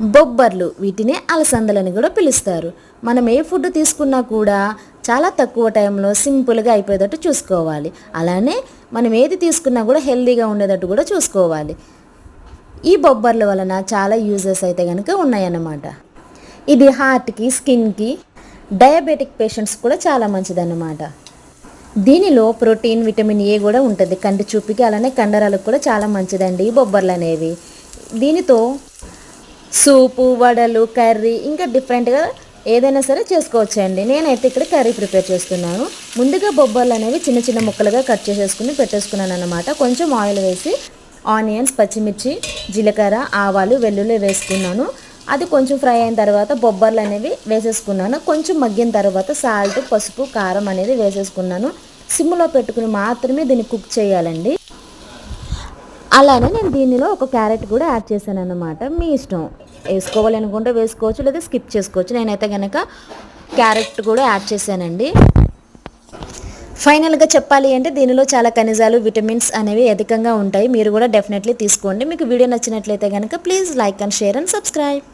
బొబ్బర్లు వీటినే అలసందలని కూడా పిలుస్తారు. మనం ఏ ఫుడ్ తీసుకున్నా కూడా చాలా తక్కువ టైంలో సింపుల్గా అయిపోయేటట్టు చూసుకోవాలి. అలానే మనం ఏది తీసుకున్నా కూడా హెల్తీగా ఉండేటట్టు కూడా చూసుకోవాలి. ఈ బొబ్బర్ల వలన చాలా యూజెస్ అయితే కనుక ఉన్నాయన్నమాట. ఇది హార్ట్కి స్కిన్కి డయాబెటిక్ పేషెంట్స్ కూడా చాలా మంచిదన్నమాట. దీనిలో ప్రోటీన్ విటమిన్ ఏ కూడా ఉంటుంది. కంటి చూపుకి అలానే కండరాలకు కూడా చాలా మంచిదండి ఈ బొబ్బర్లు అనేవి. దీనితో సూపు వడలు కర్రీ ఇంకా డిఫరెంట్గా ఏదైనా సరే చేసుకోవచ్చండి. నేనైతే ఇక్కడ కర్రీ ప్రిపేర్ చేస్తున్నాను. ముందుగా బొబ్బర్లు అనేవి చిన్న చిన్న ముక్కలుగా కట్ చేసేసుకుని పెట్టేసుకున్నాను అనమాట కొంచెం ఆయిల్ వేసి ఆనియన్స్ పచ్చిమిర్చి జీలకర్ర ఆవాలు వెల్లుల్లి వేసుకున్నాను. అది కొంచెం ఫ్రై అయిన తర్వాత బొబ్బర్లు అనేవి వేసేసుకున్నాను. కొంచెం మగ్గిన తర్వాత సాల్ట్ పసుపు కారం అనేది వేసేసుకున్నాను. సిమ్లో పెట్టుకుని మాత్రమే దీన్ని కుక్ చేయాలండి. అలానే నేను దీనిలో ఒక క్యారెట్ కూడా యాడ్ చేశాను అనమాట మీ ఇష్టం. వేసుకోవాలి అనుకుంటే వేసుకోవచ్చు లేదా స్కిప్ చేసుకోవచ్చు. నేనైతే కనుక క్యారెట్ కూడా యాడ్ చేశానండి. ఫైనల్గా చెప్పాలి అంటే దీనిలో చాలా ఖనిజాలు విటమిన్స్ అనేవి అధికంగా ఉంటాయి. మీరు కూడా డెఫినెట్లీ తీసుకోండి. మీకు వీడియో నచ్చినట్లయితే కనుక please like and share and subscribe.